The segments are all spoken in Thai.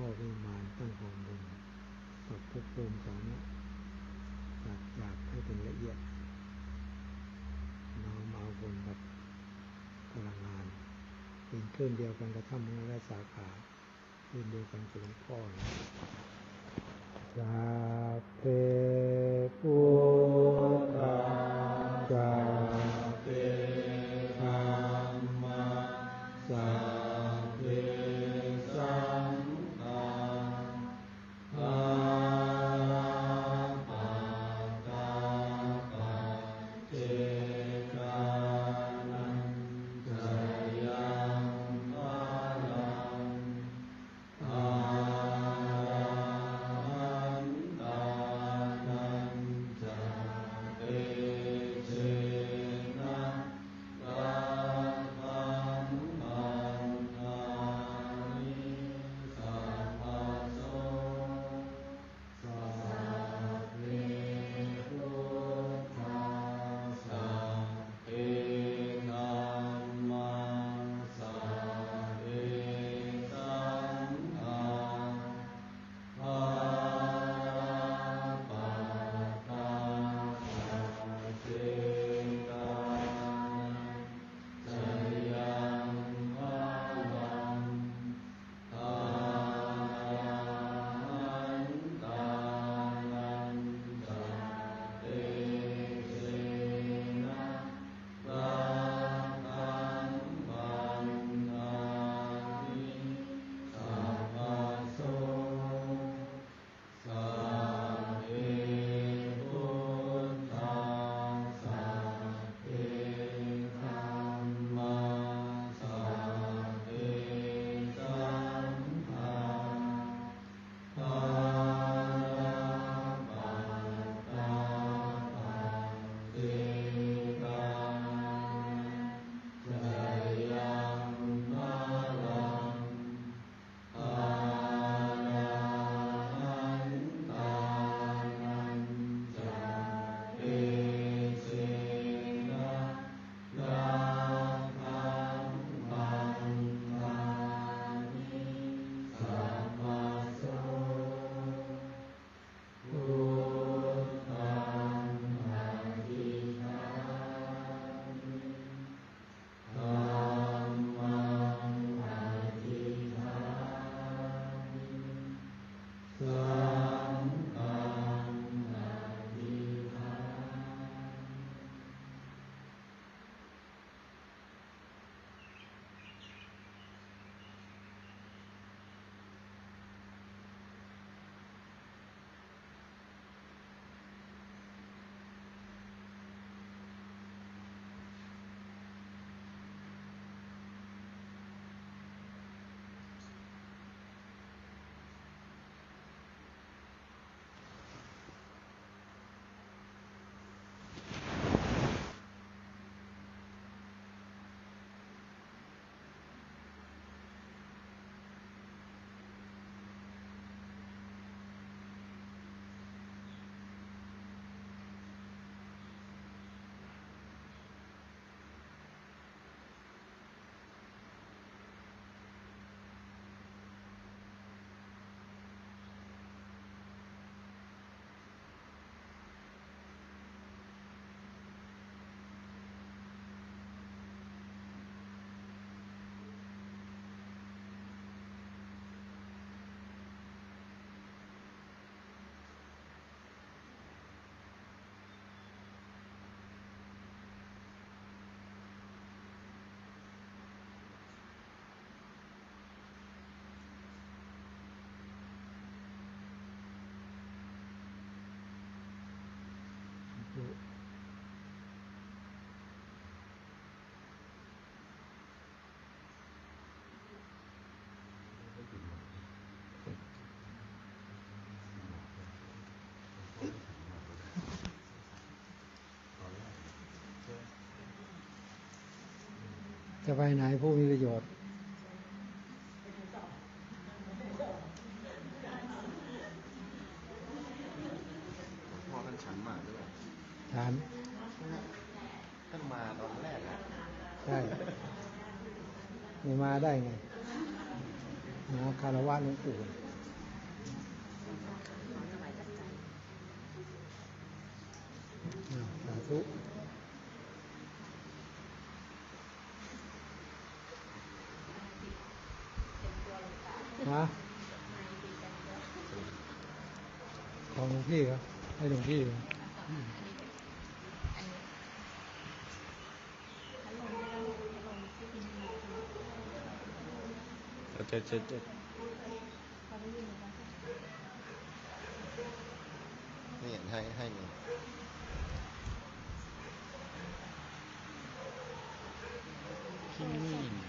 พ่อวิมานตั้งหงบุญกับภพภูมิของสัตว์อยากให้เป็นละเอียดน้อมเอาบุญกับพลังงาน เป็นคลื่นเดียวกันกระทำมือและสาขาคลื่นเดียวกันกับหลวงพ่อนะสาเพพุ จะไปไหนผู้มีประโยชน์ พ่อท่านฉันมาด้วยฐานท่านมาตอนแรกอะใช่ไม่มาได้ไงมาคารวะหลวงปู่อ่าสาธุฮะ ของหลวงพี่ครับ ให้หลวงพี่จะจะจะนี่ให้ให้มี ที่นี่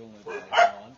ลงไปร้อน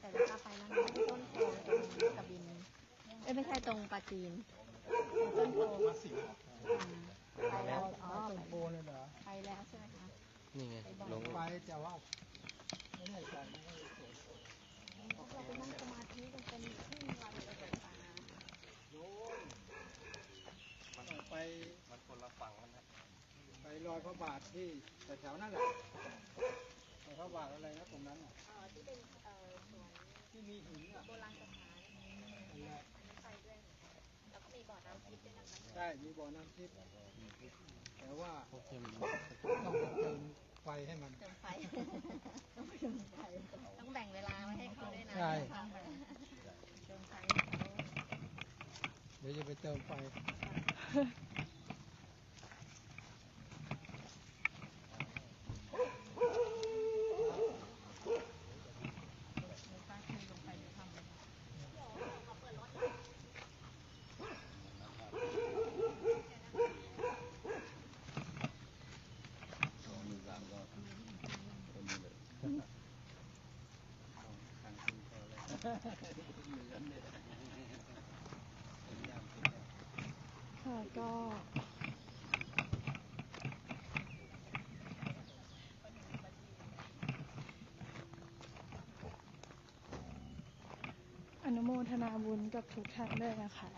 แต่เราก็ไปแล้วนะต้นโพตรงกระบิน เอ้ยไม่ใช่ตรงปลา จีนต้นโพอืมไปแล้วอ๋อไปโบเลยเหรอไปแล้วใช่ไหมคะนี่ไงลงไปแต่ว่าไม่ได้ใจไม่ได้สวยเราไปนั่งสมาธิกันเป็นครึ่งวันเลยกับตาไปมันคนละฝั่งมันนะไปลอยพระบาทที่แถวๆนั่นแหละลอยพระบาทอะไรนะตรงนั้นน่ะเอ่อที่เป็นเอ่อสวนที่มีหินอะโบราณสถาน บ่อน้ำทิพย์ด้วยนะคะใช่มีบ่อน้ำทิพย์แต่ว่าพวกเข้มต้องไปเติมไฟให้มันเติมไฟต้องเติมไฟต้องแบ่งเวลาไว้ให้เขาด้วยนะใช่เติมไฟให้เขาเดี๋ยวจะไปเติมไฟ มือสามก็คนนี้เลยทางคุณเขาเลยเหมือนเลย ค่ะ ก็อนุโมทนาบุญกับทุกท่านด้วยนะคะ